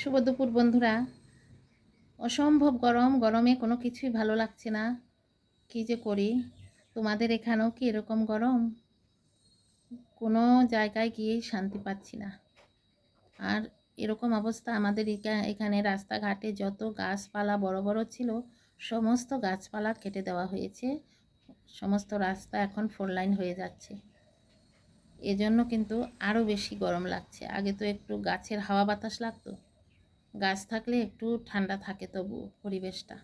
শুভ দুপুর বন্ধুরা, অসম্ভব গরম, গরমে কোনো কিছুই ভালো লাগছে না। কী যে করি? তোমাদের এখানেও কি এরকম গরম? কোনো জায়গায় গিয়েই শান্তি পাচ্ছি না। আর এরকম অবস্থা আমাদের এখানে রাস্তাঘাটে যত গাছপালা বড় বড় ছিল, সমস্ত গাছপালা কেটে দেওয়া হয়েছে। সমস্ত রাস্তা এখন ফোর লাইন হয়ে যাচ্ছে। এজন্য কিন্তু আরও বেশি গরম লাগছে। আগে তো একটু গাছের হাওয়া বাতাস লাগতো। গাছ থাকলে একটু ঠান্ডা থাকে তবু পরিবেশটা।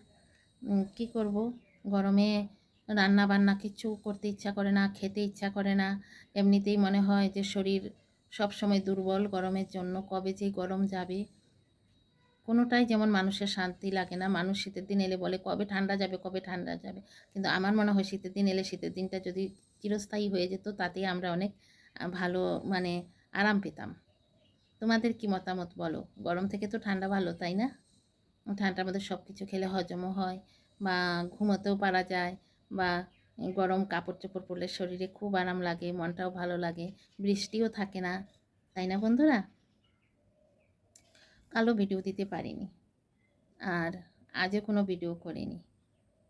কি করব? গরমে রান্না বান্না কিছু করতে ইচ্ছা করে না, খেতে ইচ্ছা করে না। এমনিতেই মনে হয় যে শরীর সব সময় দুর্বল গরমের জন্য, কবে যে গরম যাবে। কোনোটাই যেমন মানুষের শান্তি লাগে না। মানুষ শীতের দিন এলে বলে, কবে ঠান্ডা যাবে, কবে ঠান্ডা যাবে? কিন্তু আমার মনে হয় শীতের দিন এলে শীতের দিনটা যদি চিরস্থায়ী হয়ে যেত, তাতেই আমরা অনেক ভালো মানে আরাম পেতাম। তোমাদের কি মতামত বলো? গরম থেকে তো ঠান্ডা ভালো, তাই না? ঠান্ডার মধ্যে সব কিছু খেলে হজমও হয় বা ঘুমোতেও পারা যায় বা গরম কাপড় চোপড় পরলে শরীরে খুব আরাম লাগে, মনটাও ভালো লাগে, বৃষ্টিও থাকে না, তাই না বন্ধুরা? কালো ভিডিও দিতে পারিনি আর আজও কোনো ভিডিও করিনি।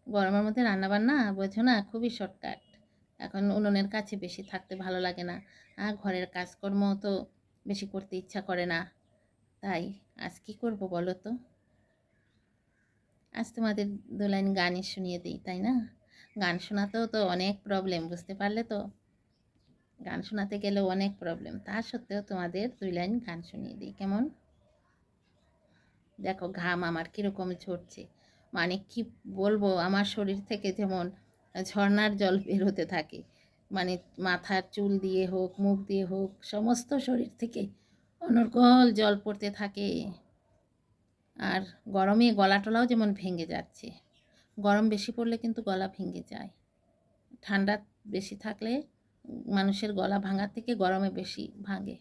গরমের মধ্যে রান্নাবান্না বোঝো না, খুবই শর্টকাট এখন উনুনের কাছে বেশি থাকতে ভালো লাগে না, আর ঘরের কাজকর্ম তো বেশি করতে ইচ্ছা করে না। তাই আজ কী করব বলো তো? আজ তোমাদের দু লাইন গানই শুনিয়ে দিই, তাই না? গান শোনাতেও তো অনেক প্রবলেম বুঝতে পারলে তো? গান শোনাতে গেলেও অনেক প্রবলেম তা সত্ত্বেও তোমাদের দুই লাইন গান শুনিয়ে দিই, কেমন? দেখো, ঘাম আমার কীরকম ঝরছে। মানে কি বলব, আমার শরীর থেকে যেমন ঝর্ণার জল বেরোতে থাকে। মানে মাথার চুল দিয়ে হোক, মুখ দিয়ে হোক, সমস্ত শরীর থেকে অনর্গল জল পড়তে থাকে। আর গরমে গলা টলাও যেমন ভেঙে যাচ্ছে, গরম বেশি পড়লে কিন্তু গলা ভেঙে যায়। ঠান্ডা বেশি থাকলে মানুষের গলা ভাঙার থেকে গরমে বেশি ভাঙে।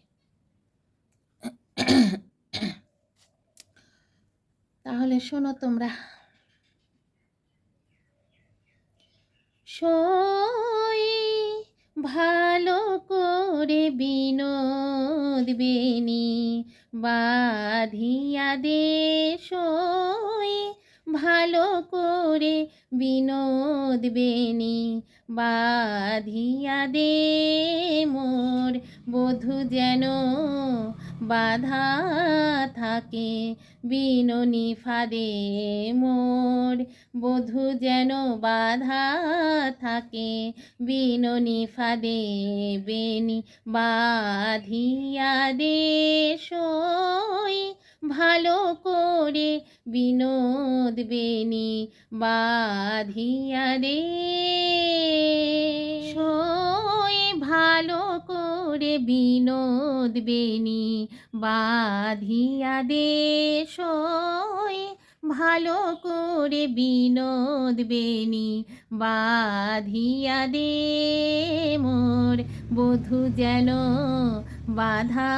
তাহলে শোনো তোমরা। সই ভালো করে বিনোদ বেনি বাধিয়া দেশ ভালো করে বিনোদ বেনি বাধিয়া দে মোর বধূ যেন বাধা থাকে, বিননি ফাদে মোর। বধূ যেন বাধা থাকে, বিননি ফাদে বেনি বাধিয়া দে ভালো করে বিনোদ বেনি বাধিয়া দে ভালো করে বিনোদ বেনি বাধিয়া দেশ ভালো করে বিনোদ বেনি বাধিয়া দে মোর। বধু যেন বাধা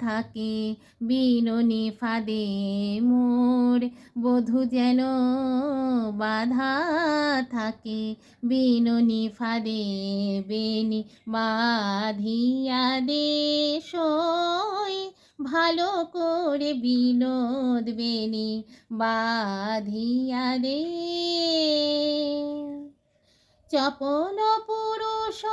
থাকে, বিননি ফাদে মোর বধূ যেন বাধা থাকে, বিননি ফাদে বেনি বাধিয়া দে ভালো করে বিনোদ বেনি বাধিয়া দে। চপল পুরুষ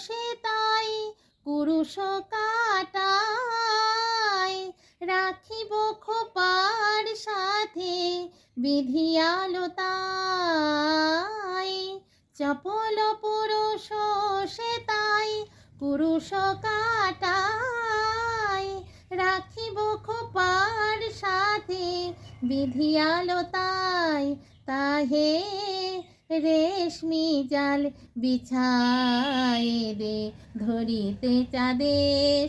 সে তাই পুরুষ কাটায় রাখিব খোপার সাথে, বিধিয়ালো তাই। চপল পুরুষ সে তাই পুরুষ কাটায় রাখিব খোপার সাথে, বিধিয়ালো তাই। তাহে রেশমি জাল বিছায় দে ধরিতে চাঁদে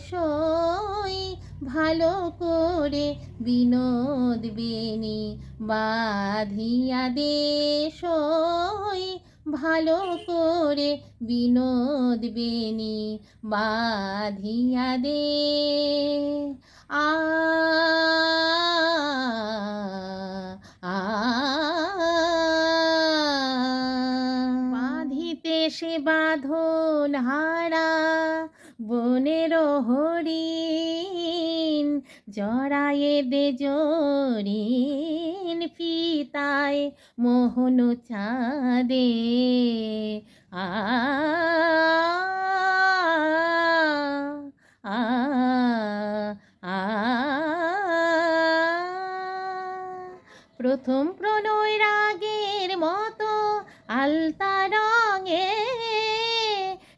সই ভালো করে বিনোদ বেনি বাধিয়া দে সই ভালো করে বিনোদ বেনি বাধিয়া দে। আ সে বাঁধন হারা, বনের হরিণ জড়ায়ে দে জরিন ফিতায় মোহন চাঁদে। আ প্রথম প্রণয় রাগের মতো আলতা রঙে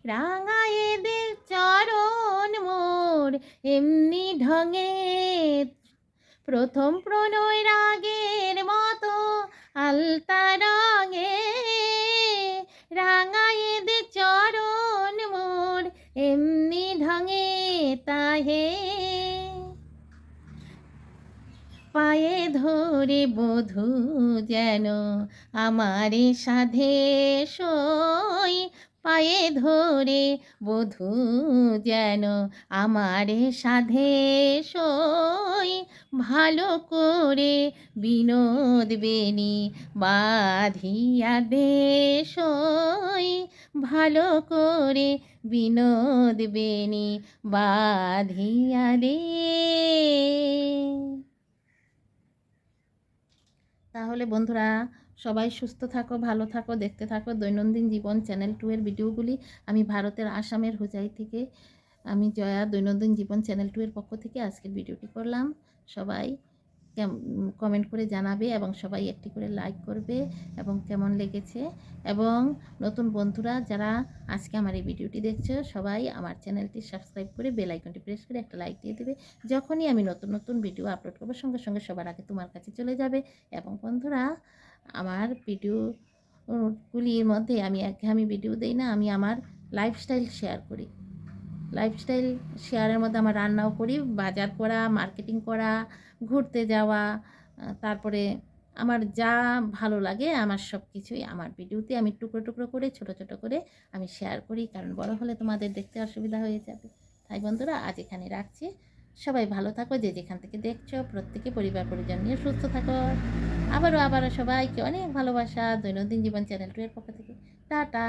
রাঙায়ে দে চরণ মোর, এমনি ঢঙে। প্রথম প্রণয় রাগের মতো আলতা রঙে। রাঙায়ে দে চরণ মোর, এমনি ঢঙে তাহে। পায়ে ধরে বধূ যেন আমারে সাধে সই পায়ে ধরে, বধূ যেন আমারে সাধে সই। ভালো করে বিনোদ বেনি বাঁধিয়া দে সই। ভালো করে বিনোদ বেনি বাঁধিয়া দে। তাহলে বন্ধুরা সবাই সুস্থ থাকো, ভালো থাকো, দেখতে থাকো। দৈনন্দিন জীবন চ্যানেল টু এর ভিডিওগুলি আমি ভারতের আসামের হুজাই থেকে আমি জয়া দৈনন্দিন জীবন চ্যানেল টু এর পক্ষ থেকে আজকের ভিডিওটি করলাম। সবাই কমেন্ট করে জানাবে এবং সবাই একটি করে লাইক করবে এবং কেমন লেগেছে। এবং নতুন বন্ধুরা যারা আজকে আমার এই ভিডিওটি দেখছ, সবাই আমার চ্যানেলটি সাবস্ক্রাইব করে বেল প্রেস করে একটা লাইক দিয়ে দেবে। যখনই আমি নতুন নতুন ভিডিও আপলোড করব, সঙ্গে সঙ্গে সবার আগে তোমার কাছে চলে যাবে। এবং বন্ধুরা, আমার ভিডিওগুলির মধ্যে আমি একঘেয়েমি ভিডিও দিই না, আমি আমার লাইফস্টাইল শেয়ার করি। লাইফস্টাইল শেয়ারের মধ্যে আমার রান্নাও করি, বাজার করা মার্কেটিং করা, ঘুরতে যাওয়া তারপরে আমার যা ভালো লাগে আমার সব কিছুই আমার ভিডিওতে আমি টুকরো টুকরো করে, ছোট ছোট করে আমি শেয়ার করি, কারণ বড় হলে তোমাদের দেখতে অসুবিধা হয়ে যাবে। তাই বন্ধুরা, আজ এখানে রাখছি। সবাই ভালো থাকো, যে যেখান থেকে দেখছ, প্রত্যেকে পরিবার পরিজন নিয়ে সুস্থ থাকো। আবারও আবারও সবাইকে অনেক ভালোবাসা, দৈনন্দিন জীবন চ্যানেল টু এর পক্ষ থেকে। টাটা।